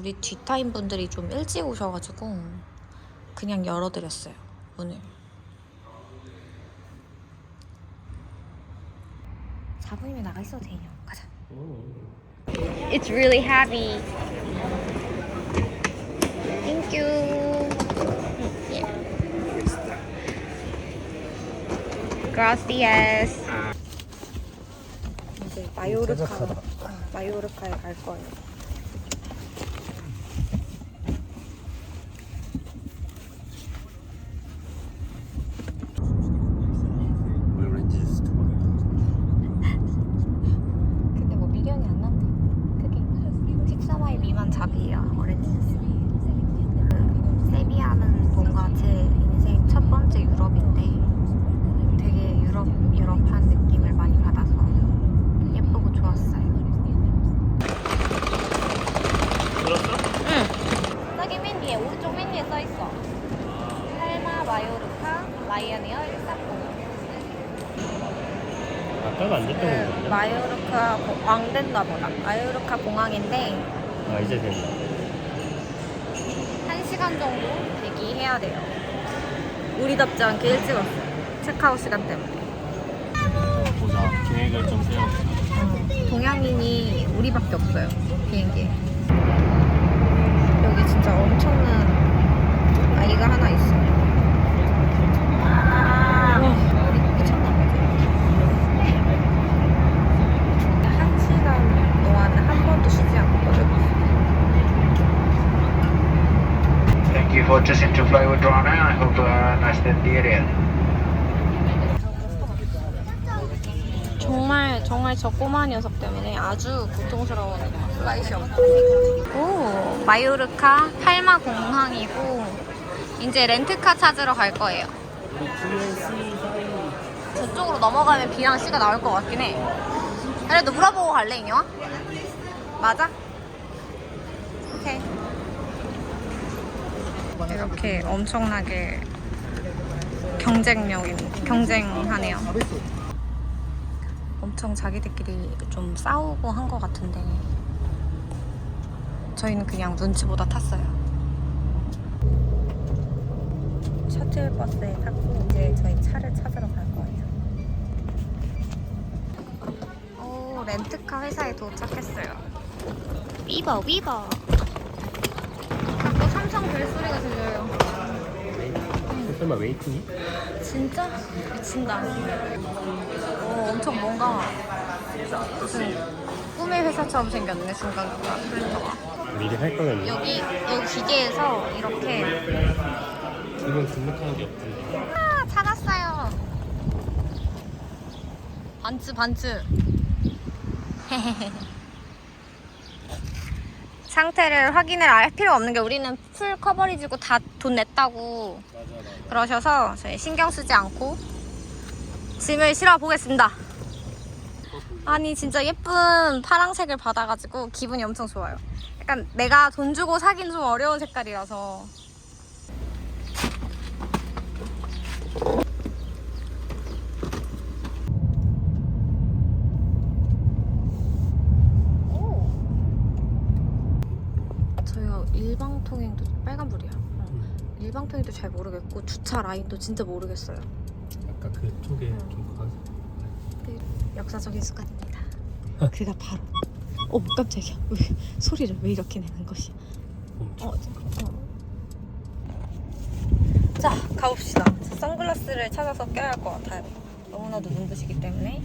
우리 뒷타임 분들이 좀 일찍 오셔가지고 그냥 열어드렸어요 문을. 4분이면 나가 있어도 돼요. 가자. It's really heavy. Thank you. Gracias. 이제 마요르카 마요르카에 갈 거예요. 오렌지 주스 두 번. 근데 뭐 미련이 안 남네. 그게 14마일 주스. 그 세비야는 뭔가 제 인생 첫 번째 유럽인데 되게 유럽 유럽한 느낌을 많이 받아서 예쁘고 좋았어요. 들었어? 응. 저기 맨 뒤에 오른쪽 맨 뒤에 써 있어. 팔마 마요르카 라이언에어 130. 아까가 안 됐던 그 건데. 마요르카 공- 왕된다 보다. 마요르카 공항인데 아 이제 된다. 1시간 정도 대기 해야 돼요. 우리답지 않게 일찍 왔어요. 체크아웃 시간 때문에. 보자. 계획을 좀 세워. 동양인이 우리밖에 없어요. 비행기에. 여기 진짜 엄청난 아이가 하나 있어요. 와, 우리 미쳤나 보지? 한 시간 동안 한 번도 쉬지 않거든요. Thank you for choosing to fly with Rana. I hope you a nice day the area. 정말 정말 저 꼬마 녀석 때문에 아주 고통스러운 플라이트였고 오 마요르카 팔마 공항이고 이제 렌트카 찾으러 갈 거예요 저쪽으로 넘어가면 B랑 C가 나올 것 같긴 해 그래도 물어보고 갈래 인형아? 맞아? 오케이 이렇게 엄청나게 경쟁력인 경쟁하네요 엄청 자기들끼리 좀 싸우고 한 것 같은데 저희는 그냥 눈치보다 탔어요. 셔틀버스에 탔고 이제 저희 차를 찾으러 갈 거예요. 오 렌트카 회사에 도착했어요. 위버 위버. 삼성 벨소리가 들려요. 설마 웨이팅이? 진짜 미친다. 어, 엄청 뭔가 무슨 꿈의 회사처럼 생겼네 중간중간 프린터가. 미리 할 거면 여기 여기 기계에서 이렇게 지금 등록한 게 없던데. 아 찾았어요. 반츠 반츠. 상태를 확인을 할 필요 없는 게 우리는 풀 커버리지고 다 돈 냈다고 맞아 맞아. 그러셔서 저희 신경 쓰지 않고 짐을 실어 보겠습니다. 아니 진짜 예쁜 파랑색을 받아가지고 기분이 엄청 좋아요. 약간 내가 돈 주고 사긴 좀 어려운 색깔이라서. 저희가 일방 통행도 빨간불이야. 통행도 잘 모르겠고 주차 라인도 진짜 모르겠어요. 아까 그쪽에 좀 가. 그 역사적인 순간입니다. 그가 바로 어 깜짝이야. 왜 소리를 왜 이렇게 내는 것이야? 멈춰. 어, 어. 자 가봅시다. 저 선글라스를 찾아서 껴야 할 것 같아요. 너무나도 눈부시기 때문에.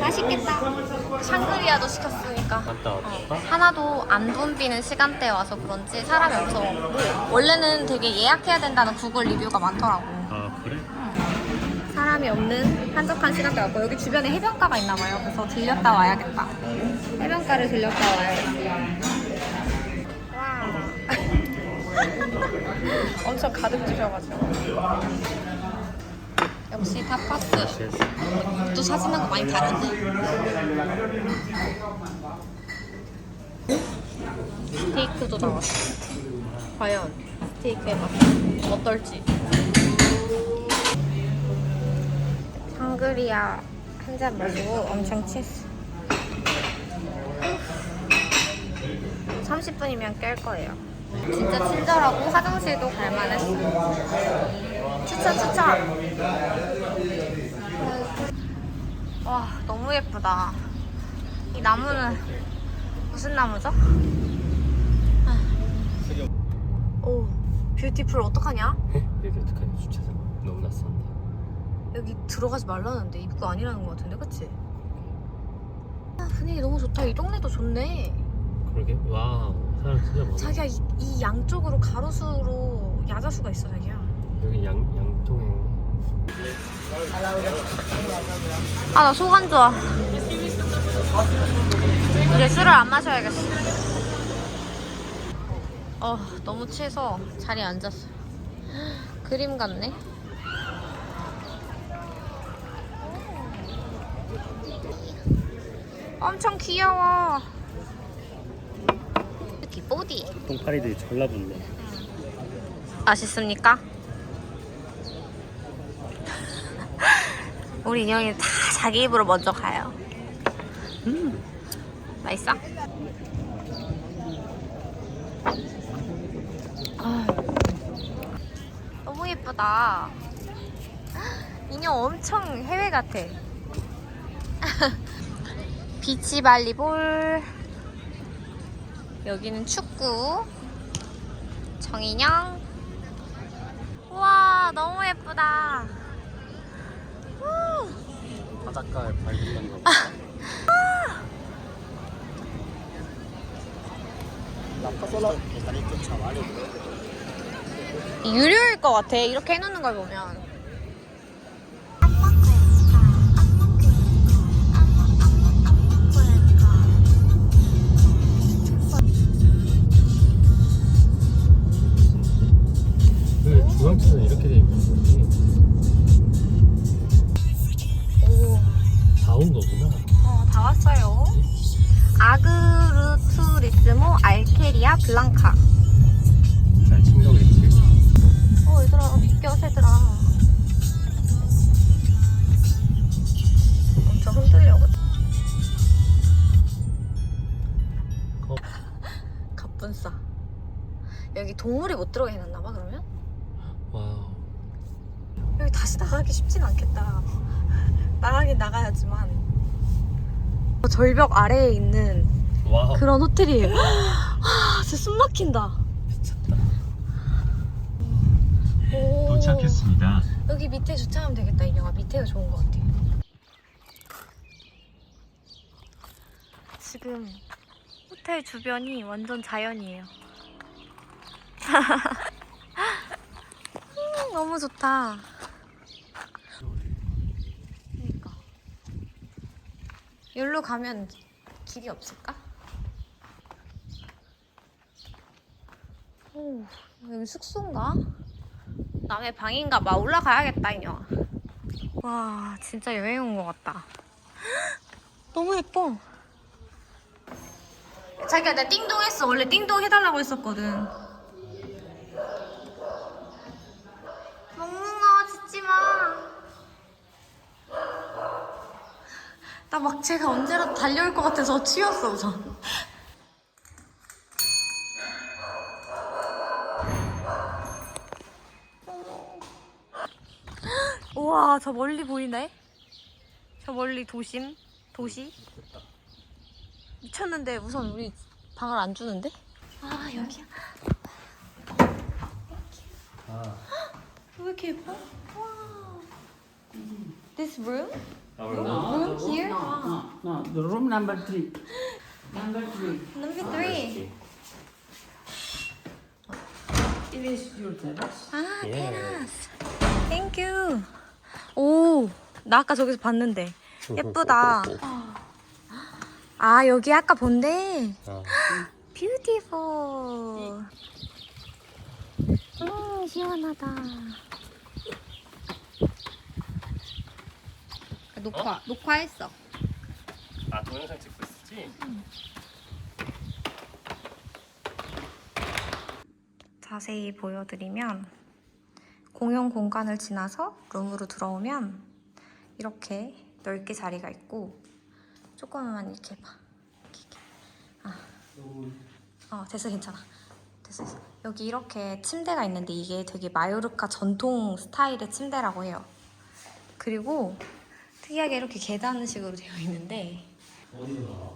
맛있겠다. 샹그리아도 시켰으니까. 갔다 왔다. 하나도 안 붐비는 시간대에 와서 그런지 사람이 없고 원래는 되게 예약해야 된다는 구글 리뷰가 많더라고. 아 그래? 사람이 없는 한적한 시간대 왔고 여기 주변에 해변가가 있나 봐요. 그래서 들렸다 와야겠다. 해변가를 들렸다 와야겠어요. 와. 엄청 가득 주셔가지고. 역시 타파스. 또 사진하고 많이 다른데. 스테이크도 나왔어. 과연 스테이크의 맛 어떨지. 샹그리아 한 잔 마시고 엄청 취했어. 30분이면 깰 거예요. 진짜 친절하고 화장실도 갈만했어. 추천 추천. 와 너무 예쁘다. 이 나무는 무슨 나무죠? 아. 오 뷰티풀 어떡하냐? 여기 어떡하냐 주차장 너무 낯선다 여기 들어가지 말라는데 입구 아니라는 것 같은데 그치? 아, 분위기 너무 좋다 이 동네도 좋네 그러게 와우 사람 진짜 많아 자기야 이, 이 양쪽으로 가로수로 야자수가 있어 자기야 여기 양, 양통에. 아 나 속 안 좋아. 이제 술을 안 마셔야겠어. 어 너무 취해서 자리에 앉았어. 그림 같네. 엄청 귀여워. 뷰티보디. 똥파리들이 졸라 붙네. 맛있습니까? 우리 인형이 다 자기 입으로 먼저 가요. 음, 맛있어? 아, 너무 예쁘다. 인형 엄청 해외 같아. 비치 발리볼. 여기는 축구. 정인형. 우와 너무 예쁘다 우. 바닷가에 발견한 거. 유료일 것 같아. 이렇게 해놓는 걸 보면 절벽 아래에 있는 와우 그런 호텔이에요. 아, 진짜 숨 막힌다. 미쳤다 오. 도착했습니다. 여기 밑에 주차하면 되겠다, 인형아. 밑에가 좋은 것 같아. 지금 호텔 주변이 완전 자연이에요. 음, 너무 좋다. 그러니까. 여기로 가면 길이 없을까? 오, 여기 숙소인가? 남의 방인가 봐. 올라가야겠다, 인형아. 와, 진짜 여행 온 것 같다. 너무 예뻐. 자기야, 나 띵동 했어. 원래 띵동 해달라고 했었거든. 멍멍아, 짖지 마. 나 막 제가 언제라도 달려올 것 같아서 치였어, 우선. 우와, 저 멀리 보이네? 저 멀리 도심? 도시? 미쳤는데 우선 우리 방을 안 주는데? 아, 여기야. 아 왜 이렇게 예뻐? 와. This room? 아, Room here? No, no, the room number three. Number three. Number three. It is your terrace. 아, 예. 테라스. 땡큐. 오, 나 아까 저기서 봤는데. 예쁘다. 아, 여기 아까 본데. 아, 뷰티풀. 음, 시원하다. 녹화, 녹화했어. 아 동영상 찍고 있었지? 자세히 보여드리면 공용 공간을 지나서 룸으로 들어오면 이렇게 넓게 자리가 있고 조금만 이렇게 봐. 이렇게, 이렇게. 아. 어 됐어 괜찮아 됐어 됐어 여기 이렇게 침대가 있는데 이게 되게 마요르카 전통 스타일의 침대라고 해요 그리고 특이하게 이렇게 계단식으로 되어 있는데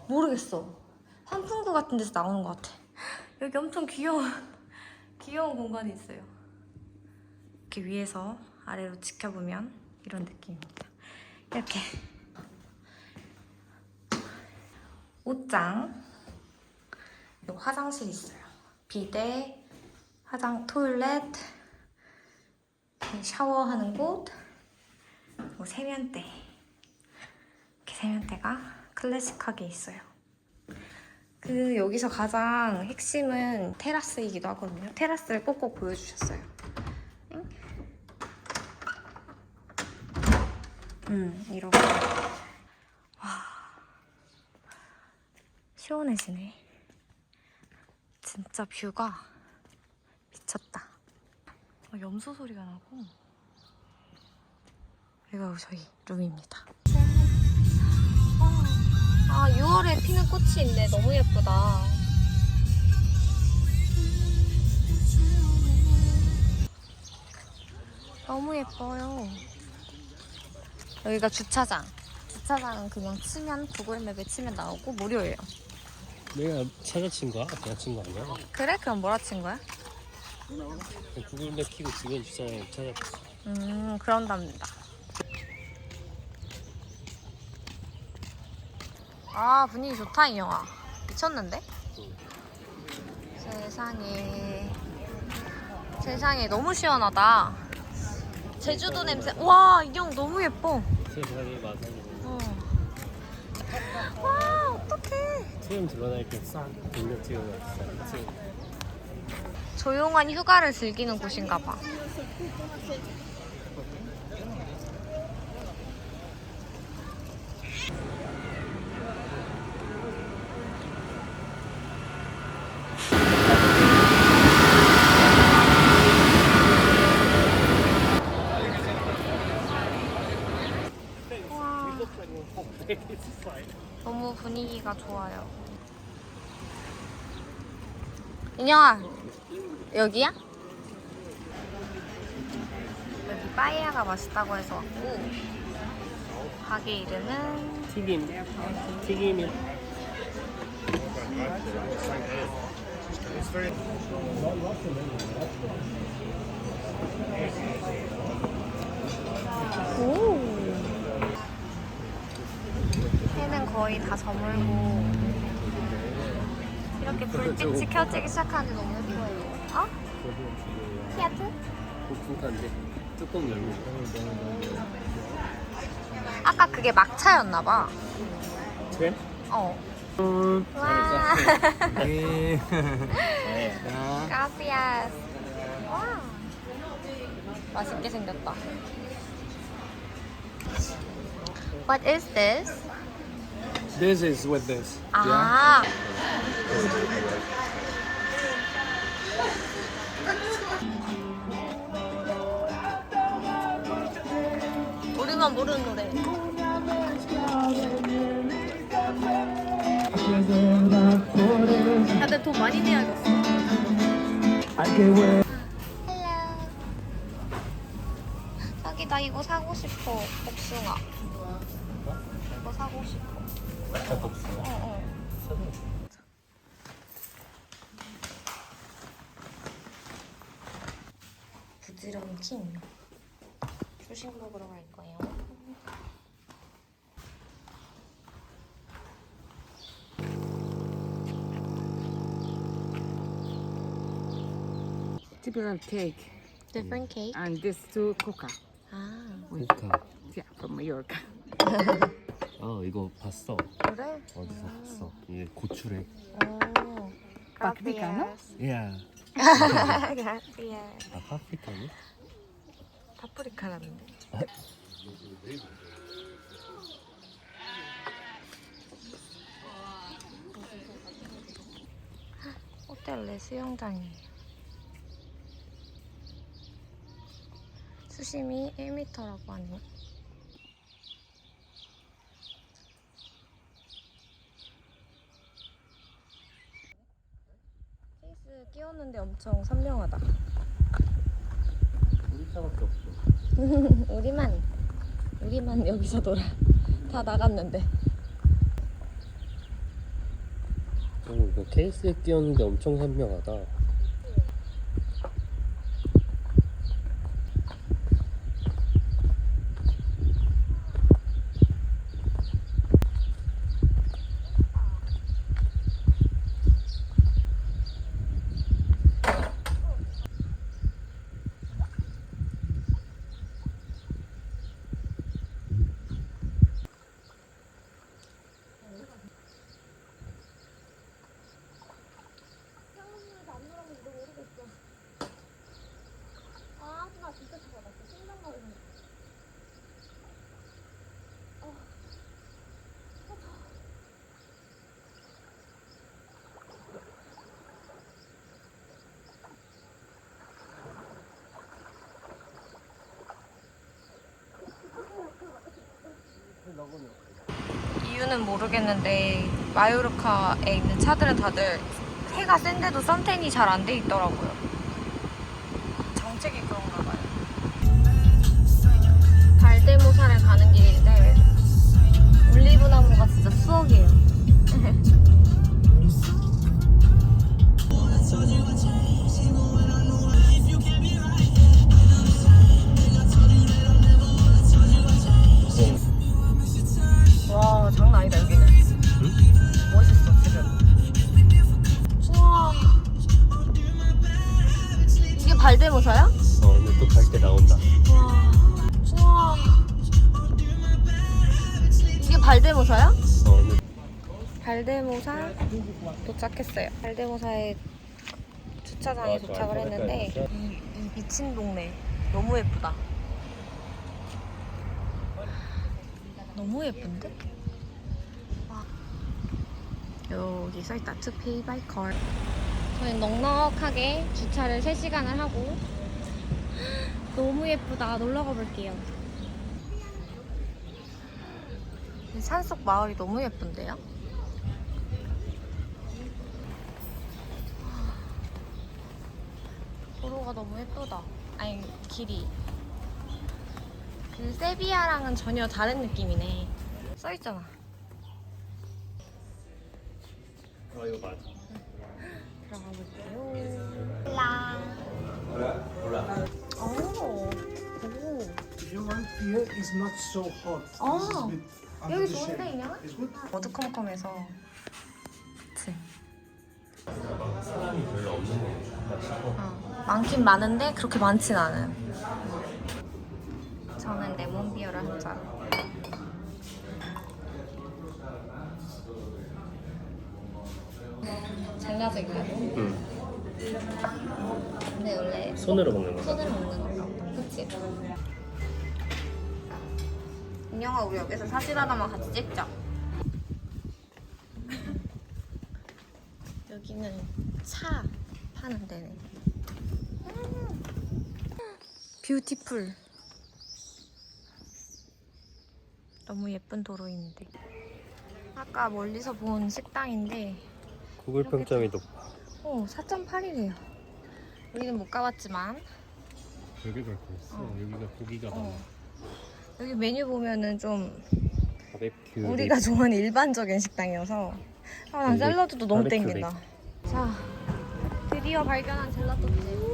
모르겠어. 환풍구 같은 데서 나오는 것 같아. 여기 엄청 귀여운 귀여운 공간이 있어요. 이렇게 위에서 아래로 지켜보면 이런 느낌입니다. 이렇게. 옷장. 그리고 화장실 있어요. 비데, 화장 토일렛, 샤워하는 곳, 그리고 세면대. 세면대가 클래식하게 있어요. 그 여기서 가장 핵심은 테라스이기도 하거든요. 테라스를 꼭꼭 보여주셨어요. 응? 음, 이렇게. 시원해지네. 진짜 뷰가 미쳤다. 어, 염소 소리가 나고. 여기가 저희 룸입니다. 아, 6월에 피는 꽃이 있네. 너무 예쁘다. 너무 예뻐요. 여기가 주차장. 주차장은 그냥 치면 구글맵에 치면 나오고 무료예요. 내가 찾아친 거야? 내가 친거 아니야? 그래? 그럼 뭐라 친 거야? 구글맵 키고 주변 주차장 찾아봤어. 음, 그런답니다. 아, 분위기 좋다, 이 영화. 미쳤는데? 세상에. 세상에, 너무 시원하다. 제주도 냄새. 와, 인형 너무 예뻐. 세상에 마산이 어. 와, 어떡해. 트램 둘러다니까 싹 돌려 찍어놨어. 조용한 휴가를 즐기는 곳인가 봐. 와, 너무 분위기가 좋아요. 인영아, 여기야? 여기 빠에야가 맛있다고 해서 왔고 가게 이름은 튀김. 튀김이. 오 해는 거의 다 저물고 이렇게 불빛이 켜지기 시작하는데 너무 예뻐요 어? 피아트? 고품탄데 뚜껑 열고. 아까 그게 막차였나 봐 그래? 어 와. 네. 까피아스. 와. 맛있게 생겼다. What is this? This is with this. 아. 우리만 모르는 노래. 다들 돈 많이 내야겠어. 자기 나 이거 사고 싶어. 복숭아. 이거 사고 싶어. 어, 어. 부지런히 킹. 조식 먹으러 갈 거예요. typical cake Different cake. and this two coca 아, 그러니까. yeah from Mallorca 아 이거 봤어. 그래? 어디서 봤어? 이게 고추래. 오. Paprika, no? 야. Gracias. 아 파프리카니? 파프리카라는데. 호텔 내 수영장이에요. 수심이 1m라고 하네요. 끼웠는데 엄청 선명하다. 우리 차밖에 없어. 우리만 우리만 여기서 놀아. 다 나갔는데. 오, 이거 케이스에 끼웠는데 엄청 선명하다. 이유는 모르겠는데 마요르카에 있는 차들은 다들 해가 센데도 선탠이 잘 안 돼 있더라고요. 정책이 그런가 봐요. 달대모사를 가는 길인데 올리브 나무가 진짜 수억이에요. 장난 아니다 여기는. 멋있어 지금. 우와. 이게 발대모사야? 어, 오늘 또 갈 때 나온다. 우와. 우와. 이게 발대모사야? 어, 오늘 발데모사 도착했어요. 발데모사에 주차장에 맞아, 도착을 했는데. 이, 이 미친 동네 너무 예쁘다. 너무 예쁜데? 와. 여기 써있다. To pay by card. 저희 넉넉하게 주차를 3시간을 하고 너무 예쁘다. 놀러 가볼게요. 이 산속 마을이 너무 예쁜데요? 도로가 너무 예쁘다. 아니 길이. 그 세비야랑은 전혀 다른 느낌이네. 써 있잖아. 어, 이거 맞아. 들어가 볼게요. 라. 오. 오. If you want here, it's not so hot. Oh. This is under 여기 the 좋은데 shade. 그냥? It's good. 어두컴컴해서. 그치. 사람이 별로 없는 거 같다 싶어. 어, 많긴 많은데 그렇게 많진 않아요. 저는 레몬 비어를 한 잔. 장가적이야. 응. 근데 원래 손으로 먹는 거. 손으로 먹는 보다. 그치? 인형아 우리 여기서 사진 하나만 같이 찍자. 여기는 차 파는 데네. 음. 뷰티풀. 너무 예쁜 도로인데. 아까 멀리서 본 식당인데 구글 평점이 높아. 어, 4.8이래요. 우리는 못 가봤지만 여기 갈 거였어. 여기가 고기가 많아. 어. 여기 메뉴 보면은 좀 바베큐. 우리가 좋아하는 일반적인 식당이어서 아, 난 근데 샐러드도 너무 바베큐 땡긴다. 자, 드디어 발견한 젤라또집.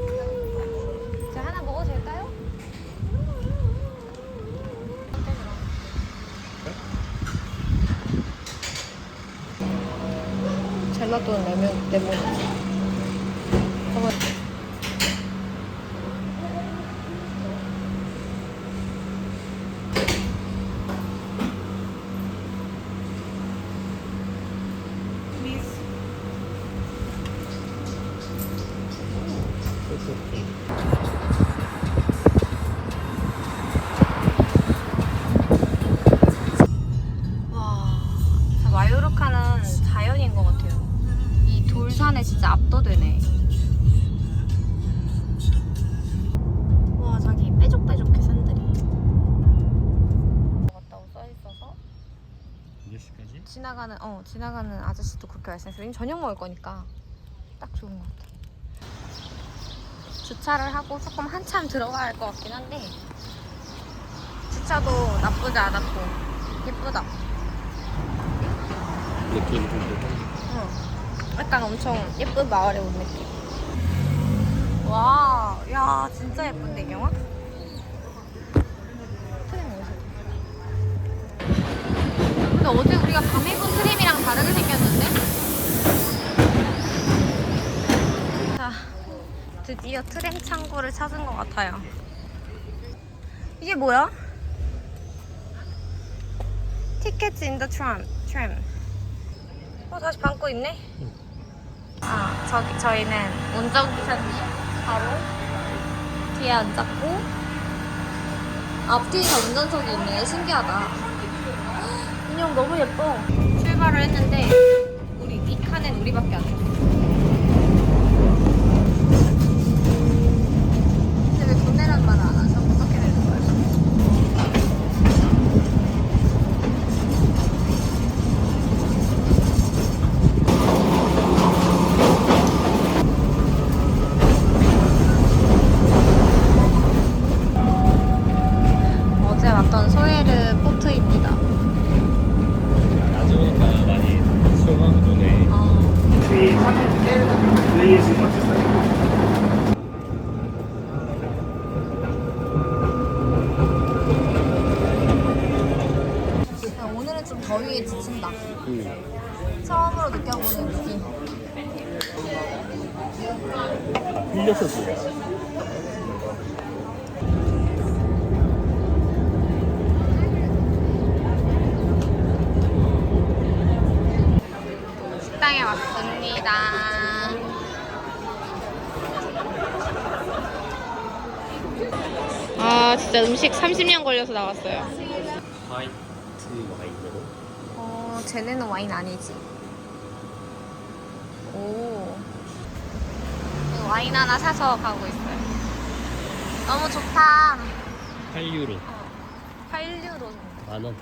젤라또는 레몬, 되네. 와, 자기 빼족빼족해 산들이. 먹었다고 써 있어서 몇 시까지? 지나가는 어 지나가는 아저씨도 그렇게 말씀했어요. 저녁 먹을 거니까 딱 좋은 것 같아. 주차를 하고 조금 한참 들어가야 할 것 같긴 한데 주차도 나쁘지 않았고 예쁘다. 느낌 근데 응. 약간 엄청 예쁜 마을에 온 느낌. 와, 야 진짜 예쁜데 경아? 근데 어제 우리가 밤에 본 트림이랑 다르게 생겼는데? 자, 드디어 트램 창구를 찾은 것 같아요. 이게 뭐야? 티켓 인더 트램. 트램. 어, 다시 방고 있네? 아, 저기, 저희는 운전기사님 바로 뒤에 앉았고, 앞뒤에 다 운전석이 있네. 신기하다. 인형 너무 예뻐. 출발을 했는데, 우리 이 칸엔 우리밖에 안 돼. 느껴보는 느낌. 흘렸었어 식당에 왔습니다. 아 진짜 음식 30년 걸려서 나왔어요. 화이트 와인으로 어 쟤네는 와인 아니지. 오 와인 하나 사서 가고 있어요. 너무 좋다. 8유로 8유로 만 원